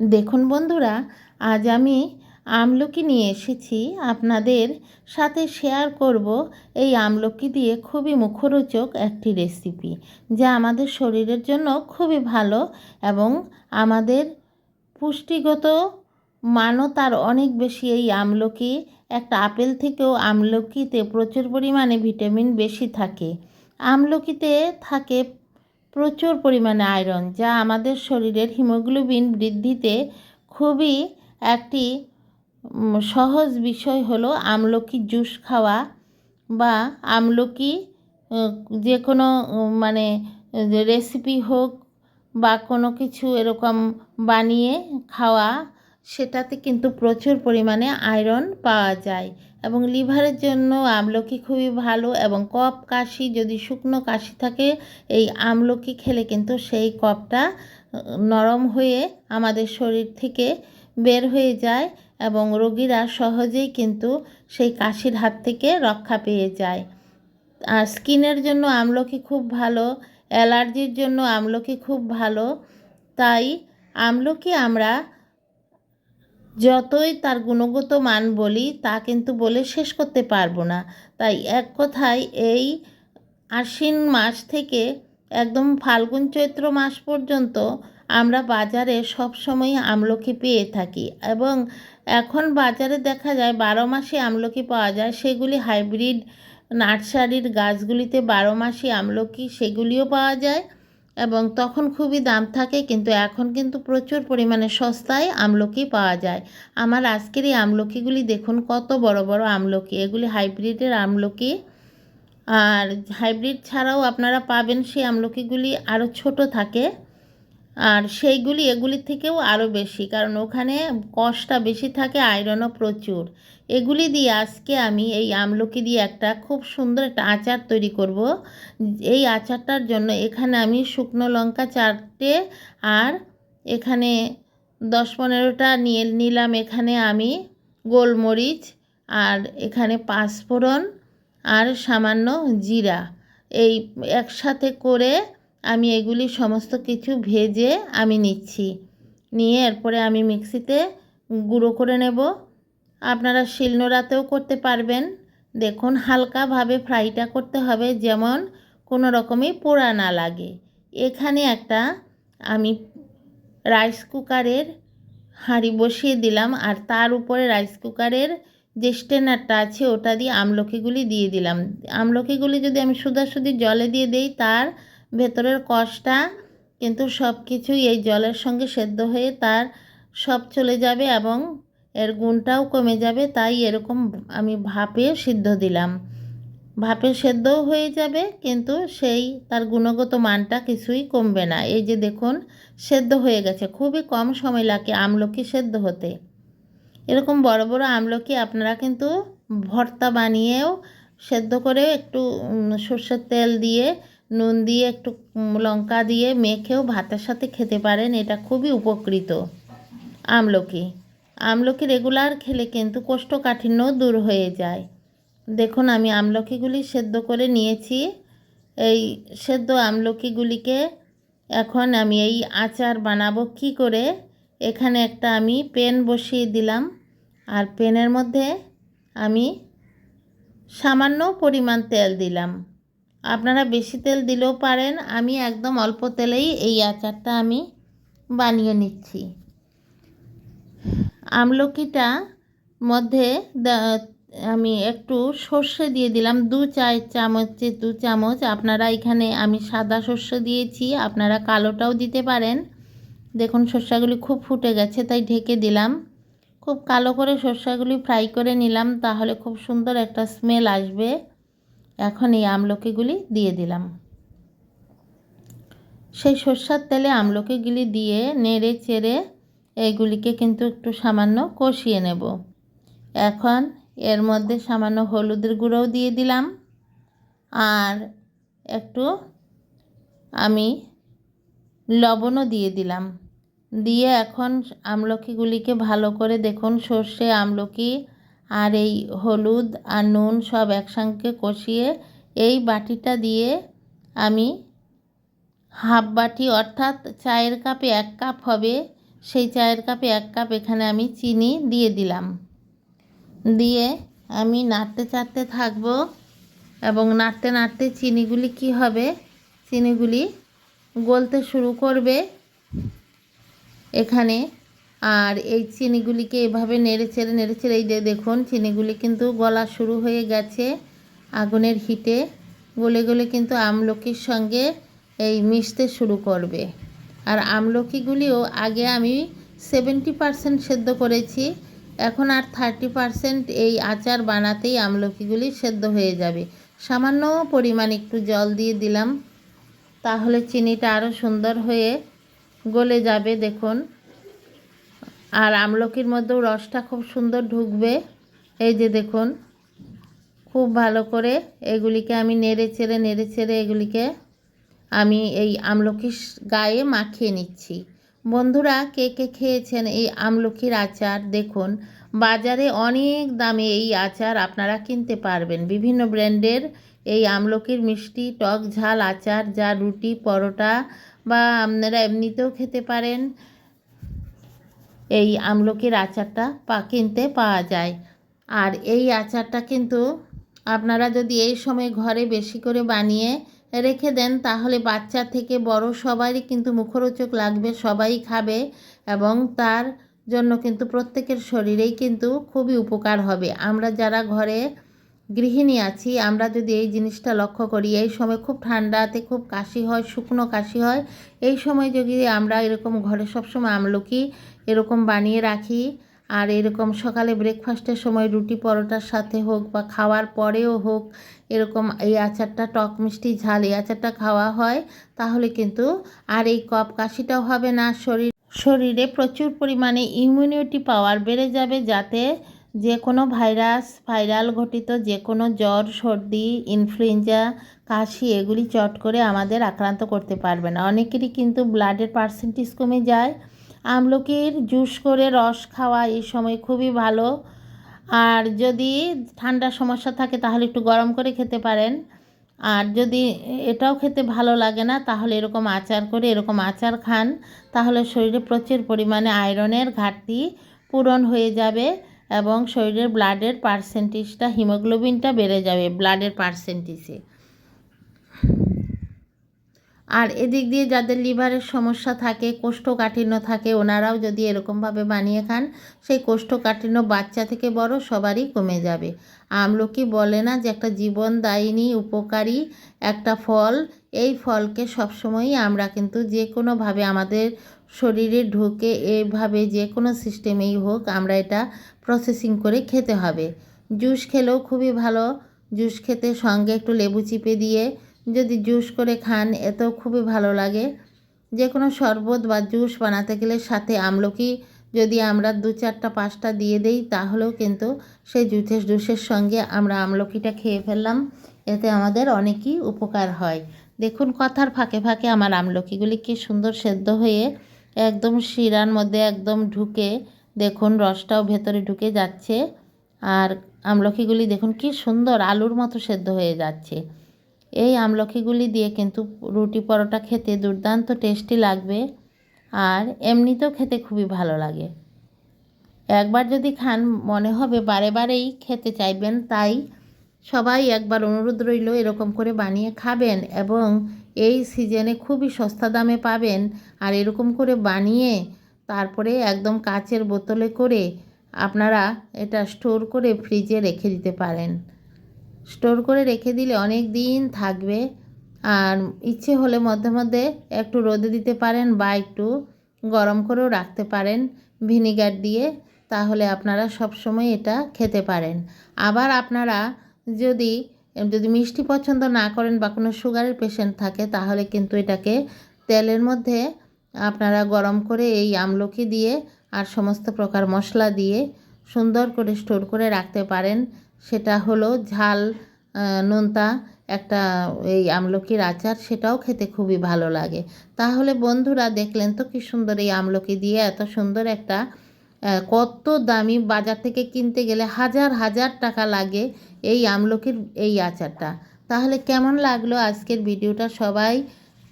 দেখুন বন্ধুরা, আজ আমি আমলকি নিয়ে এসেছি। আপনাদের সাথে শেয়ার করব এই আমলকি দিয়ে খুবই মুখরোচক একটি রেসিপি যা আমাদের শরীরের জন্য খুবই ভালো এবং আমাদের পুষ্টিগত মানও তার অনেক বেশি। এই আমলকি একটা আপেল থেকেও আমলকিতে প্রচুর পরিমাণে ভিটামিন বেশি থাকে। আমলকিতে থাকে প্রচুর পরিমাণে আয়রন, যা আমাদের শরীরের হিমোগ্লোবিন বৃদ্ধিতে খুবই একটি সহজ বিষয় হলো আমলকি জুস খাওয়া বা আমলকি যে কোনো মানে রেসিপি হোক বা কোনো কিছু এরকম বানিয়ে খাওয়া সেটাতে কিন্তু প্রচুর পরিমাণে আয়রন পাওয়া যায় এবং লিভারের জন্য আমলকি খুবই ভালো এবং কফ কাশি যদি শুকনো কাশি থাকে এই আমলকি খেলে কিন্তু সেই আহ, নরম হয়ে আমাদের শরীর থেকে বের হয়ে যায় এবং রোগীরা সহজেই কিন্তু সেই কাশির হাত থেকে রক্ষা পেয়ে যায়। আর স্কিনের জন্য আমলকি খুব ভালো অ্যালার্জির জন্য আমলকি খুব ভালো তাই আমলকি আমরা যতই তার গুণগত মান বলি, তা কিন্তু বলে শেষ করতে পারব না। তাই এক কথায় এই আশ্বিন মাস থেকে একদম ফাল্গুন চৈত্র মাস পর্যন্ত আমরা বাজারে সব সময় আমলকি পেয়ে থাকি এবং এখন বাজারে দেখা যায় বারো মাসে আমলকি পাওয়া যায়। সেগুলি হাইব্রিড নার্সারির গাছগুলিতে বারো মাসে আমলকি সেগুলিও পাওয়া যায়। এবং তখন খুবই দাম থাকে, কিন্তু এখন কিন্তু প্রচুর পরিমাণে সস্তায় আমলকি পাওয়া যায়। আমার আজকের এই আমলকিগুলি দেখুন, কত বড় বড় আমলকি। এগুলি হাইব্রিডের আমলকি। আর হাইব্রিড ছাড়াও আপনারা পাবেন, সেই আমলকিগুলি আরও ছোট থাকে। আর সেইগুলি এগুলির থেকেও আরও বেশি, কারণ ওখানে কষটা বেশি থাকে, আয়রনও প্রচুর। এগুলি দিয়ে আজকে আমি এই আমলকি দিয়ে একটা খুব সুন্দর একটা আচার তৈরি করব। এই আচারটার জন্য এখানে আমি শুকনো লঙ্কা চারটে আর এখানে দশ পনেরোটা নিয়ে নিলাম এখানে আমি গোলমরিচ আর এখানে পাঁচফোড়ন আর সামান্য জিরা। এই একসাথে করে আমি এগুলি সমস্ত কিছু ভেজে আমি নিচ্ছি। নিয়ে এরপরে আমি মিক্সিতে গুঁড়ো করে নেব। আপনারা শিলনোড়াতেও করতে পারবেন। দেখুন, হালকাভাবে ফ্রাইটা করতে হবে, যেমন কোনো রকমই পোড়া না লাগে। এখানে একটা আমি রাইস কুকারের হাঁড়ি বসিয়ে দিলাম, আর তার উপরে রাইস কুকারের যে স্টেনারটা আছে, ওটা দিয়ে আমলকিগুলি দিয়ে দিলাম। আমলকিগুলি যদি আমি সুদাসুদি জলে দিয়ে দেই, তার ভেতরের কষটা কিন্তু সব কিছুই এই জলের সঙ্গে সেদ্ধ হয়ে তার সব চলে যাবে এবং এর গুণটাও কমে যাবে, তাই এরকম আমি ভাপে সিদ্ধ দিলাম। ভাপে সেদ্ধও হয়ে যাবে, কিন্তু সেই তার গুণগত মানটা কিছুই কমবে না। এই যে দেখুন, সেদ্ধ হয়ে গেছে। খুবই কম সময় লাগে আমলকি সেদ্ধ হতে। এরকম বড় বড় আমলকি আপনারা কিন্তু ভর্তা বানিয়েও সেদ্ধ করে একটু সর্ষের তেল দিয়ে নুন দিয়ে একটু লঙ্কা দিয়ে মেখেও ভাতের সাথে খেতে পারেন, এটা খুবই উপকৃত। আমলকি। আমলকি রেগুলার খেলে কিন্তু কোষ্ঠকাঠিন্য দূর হয়ে যায়। দেখুন, আমি আমলকিগুলি সেদ্ধ করে নিয়েছি। এই সেদ্ধ আমলকিগুলিকে এখন আমি এই আচার বানাবো কি করে, এখানে একটা আমি পেন বসিয়ে দিলাম। আর পেনের মধ্যে আমি সামান্য পরিমাণ তেল দিলাম। আপনারা বেশি তেল দিলেও পারেন। আমি একদম অল্প তেলেই এই আচারটা আমি বানিয়ে নিচ্ছি। আমলকিটা মধ্যে আমি একটু সর্ষে দিয়ে দিলাম। দু চার চামচে দু চামচ আপনারা এখানে আমি সাদা সর্ষে দিয়েছি। আপনারা কালোটাও দিতে পারেন। দেখুন সর্ষাগুলি খুব ফুটে গেছে, তাই ঢেকে দিলাম। খুব কালো করে সর্ষাগুলি ফ্রাই করে নিলাম, তাহলে খুব সুন্দর একটা স্মেল আসবে। এখন এই আমলকিগুলি দিয়ে দিলাম। সেই সর্ষার তেলে আমলকিগুলি দিয়ে নেড়ে চেড়ে এইগুলিকে কিন্তু একটু সামান্য কষিয়ে নেব। এখন এর মধ্যে সামান্য হলুদের গুঁড়োও দিয়ে দিলাম। আর একটু আমি লবণও দিয়ে দিলাম। দিয়ে এখন আমলকিগুলিকে ভালো করে দেখুন সর্ষে আমলকি আর এই হলুদ আর নুন সব একসঙ্গে কষিয়ে এই বাটিটা দিয়ে আমি হাফ বাটি, অর্থাৎ চায়ের কাপে এক কাপ হবে, সেই চায়ের কাপে এক কাপ এখানে আমি চিনি দিয়ে দিলাম। দিয়ে আমি নাড়তে চাড়তে থাকব এবং নাড়তে নাড়তে চিনিগুলি কি হবে? চিনিগুলি গলতে শুরু করবে। এখানে আর এই চিনিগুলিকে এভাবে নেড়ে চেড়ে নেড়ে চেড়ে এই যে দেখুন, চিনিগুলি কিন্তু গলা শুরু হয়ে গেছে আগুনের হিটে। গলে গলে কিন্তু আমলকির সঙ্গে এই মিশতে শুরু করবে। আর আমলকিগুলিও আগে আমি সেভেন্টি পারসেন্ট সেদ্ধ করেছি, এখন আর থার্টি পারসেন্ট এই আচার বানাতেই আমলকিগুলি সেদ্ধ হয়ে যাবে। সামান্য পরিমাণ একটু জল দিয়ে দিলাম, তাহলে চিনিটা আরও সুন্দর হয়ে গলে যাবে, দেখুন। আর আমলকির মধ্যেও রসটা খুব সুন্দর ঢুকবে। এই যে দেখুন, খুব ভালো করে এগুলিকে আমি নেড়ে চেড়ে নেড়ে চেড়ে এগুলিকে আমি এই আমলকির গায়ে মাখিয়ে নিচ্ছি। বন্ধুরা, কে কে খেয়েছেন এই আমলকির আচার? দেখুন, বাজারে অনেক দামে এই আচার আপনারা কিনতে পারবেন। বিভিন্ন ব্র্যান্ডের এই আমলকির মিষ্টি, টক ঝাল আচার, যা রুটি, পরোটা বা আপনারা এমনিতেও খেতে পারেন। এই আমলকির আচারটা পা, কিনতে পাওয়া যায়। আর এই আচারটা কিন্তু আপনারা যদি এই সময় ঘরে বেশি করে বানিয়ে রেখে দেন, তাহলে বাচ্চা থেকে বড় সবারই কিন্তু মুখরোচক লাগবে, সবাই খাবে এবং তার জন্য কিন্তু প্রত্যেকের শরীরেই কিন্তু খুবই উপকার হবে। আমরা যারা ঘরে গৃহিণী আছি, আমরা যদি এই জিনিসটা লক্ষ্য করি, এই সময় খুব ঠান্ডাতে খুব কাশি হয়, শুকনো কাশি হয়, এই সময় যদি আমরা এরকম ঘরে সবসময় আমলকি এরকম বানিয়ে রাখি। আর এরকম সকালে ব্রেকফাস্টের সময় রুটি পরোটার সাথে হোক বা খাওয়ার পরেও হোক, এরকম এই আচারটা টক মিষ্টি ঝাল এই আচারটা খাওয়া হয়, তাহলে কিন্তু আর এই কপ কাশিটাও হবে না। শরীর, শরীরে প্রচুর পরিমাণে ইমিউনিটি পাওয়ার বেড়ে যাবে যাতে যে কোনো ভাইরাস ভাইরাল ঘটিত যে কোনো জ্বর, সর্দি ইনফ্লুয়েঞ্জা কাশি এগুলি চট করে আমাদের আক্রান্ত করতে পারবে না। অনেকেরই কিন্তু ব্লাডের পার্সেন্টেজ কমে যায়। আমলকির জুস করে রস খাওয়া এই সময় খুবই ভালো। আর যদি ঠান্ডার সমস্যা থাকে তাহলে একটু গরম করে খেতে পারেন। আর যদি এটাও খেতে ভালো লাগে না, তাহলে এরকম আচার করে এরকম আচার খান। তাহলে শরীরে প্রচুর পরিমাণে আয়রনের ঘাটতি পূরণ হয়ে যাবে এবং শরীরের ব্লাডের পার্সেন্টেজটা হিমোগ্লোবিনটা বেড়ে যাবে ব্লাডের পার্সেন্টেজে আর এদিক দিয়ে যাদের লিভারের সমস্যা থাকে, কোষ্ঠকাঠিন্য থাকে, ওনারাও যদি এরকমভাবে বানিয়ে খান, সেই কোষ্ঠকাঠিন্য বাচ্চা থেকে বড় সবারই কমে যাবে। আমলকি বলে না যে একটা জীবনদায়িনী উপকারী একটা ফল, এই ফলকে সবসময়ই আমরা কিন্তু যে কোনোভাবে আমাদের শরীরে ঢুকে এভাবে যে কোনো সিস্টেমেই হোক, আমরা এটা প্রসেসিং করে খেতে হবে। জুস খেলেও খুবই ভালো। জুস খেতে সঙ্গে একটু লেবু চিপে দিয়ে যদি জুস করে খান, এতেও খুবই ভালো লাগে। যে কোনো শরবত বা জুস বানাতে গেলে সাথে আমলকি যদি আমরা দু চারটা পাঁচটা দিয়ে দেই, তাহলেও কিন্তু সেই জুসের জুসের সঙ্গে আমরা আমলকিটা খেয়ে ফেললাম। এতে আমাদের অনেকই উপকার হয়। দেখুন, কথার ফাঁকে ফাঁকে আমার আমলকিগুলি কি সুন্দর সেদ্ধ হয়ে একদম শিরার মধ্যে একদম ঢুকে, দেখুন, রসটাও ভেতরে ঢুকে যাচ্ছে। আর আমলকিগুলি দেখুন কি সুন্দর, আলুর মতো সেদ্ধ হয়ে যাচ্ছে। এই আমলকিগুলি দিয়ে কিন্তু রুটি পরোটা খেতে দুর্দান্ত টেস্টি লাগবে আর এমনিতেও খেতে খুবই ভালো লাগে। একবার যদি খান, মনে হবে বারে বারেই খেতে চাইবেন, তাই সবাই একবার অনুরোধ রইল এরকম করে বানিয়ে খাবেন এবং এই সিজনে খুবই সস্তা দামে পাবেন আর এরকম করে বানিয়ে তারপরে একদম কাচের বোতলে করে আপনারা এটা স্টোর করে ফ্রিজে রেখে দিতে পারেন। স্টোর করে রেখে দিলে অনেক দিন থাকবে। আর ইচ্ছে হলে মধ্যে মধ্যে একটু রোদে দিতে পারেন বা একটু গরম করেও রাখতে পারেন ভিনিগার দিয়ে, তাহলে আপনারা সব সময় এটা খেতে পারেন। আবার আপনারা যদি যদি মিষ্টি পছন্দ না করেন বা কোনো সুগারের পেশেন্ট থাকে, তাহলে কিন্তু এটাকে তেলের মধ্যে আপনারা গরম করে এই আমলকি দিয়ে আর সমস্ত প্রকার মশলা দিয়ে সুন্দর করে স্টোর করে রাখতে পারেন। সেটা হলো ঝাল নোনতা, একটা এই আমলকির আচার, সেটাও খেতে খুবই ভালো লাগে। তাহলে বন্ধুরা দেখলেন তো কি সুন্দর এই আমলকি দিয়ে এত সুন্দর একটা কত দামি বাজার থেকে কিনতে গেলে হাজার হাজার টাকা লাগে এই আমলকির এই আচারটা। তাহলে কেমন লাগল আজকের ভিডিওটা সবাই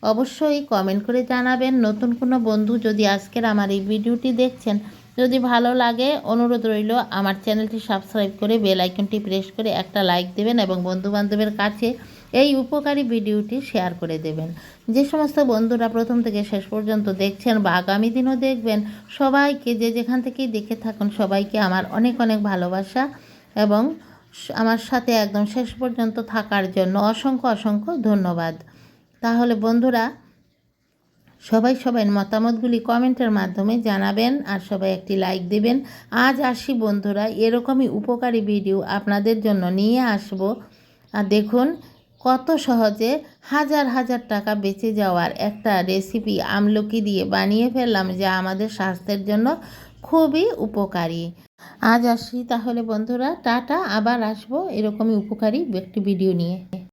অবশ্যই কমেন্ট করে জানাবেন। নতুন কোনো বন্ধু যদি আজকের আমার এই ভিডিওটি দেখছেন যদি ভালো লাগে, অনুরোধ রইল আমার চ্যানেলটি সাবস্ক্রাইব করে বেল আইকনটি প্রেস করে একটা লাইক দেবেন এবং বন্ধুবান্ধবের কাছে এই উপকারী ভিডিওটি শেয়ার করে দেবেন। যে সমস্ত বন্ধুরা প্রথম থেকে শেষ পর্যন্ত দেখছেন বা আগামী দিনও দেখবেন, সবাইকে যে যেখান থেকেই দেখে থাকুন, সবাইকে আমার অনেক অনেক ভালোবাসা এবং আমার সাথে একদম শেষ পর্যন্ত থাকার জন্য অসংখ্য অসংখ্য ধন্যবাদ। তাহলে বন্ধুরা সবাই সবাই মতামতগুলি কমেন্টের মাধ্যমে জানাবেন আর সবাই একটি লাইক দেবেন। আজ আসি বন্ধুরা, এরকমই উপকারী ভিডিও আপনাদের জন্য নিয়ে আসব। আর দেখুন, কত সহজে হাজার হাজার টাকা বেঁচে যাওয়ার একটা রেসিপি আমলকি দিয়ে বানিয়ে ফেললাম যা আমাদের স্বাস্থ্যের জন্য খুবই উপকারী। আজ আসি তাহলে বন্ধুরা, টাটা, আবার আসব এরকমই উপকারী একটি ভিডিও নিয়ে।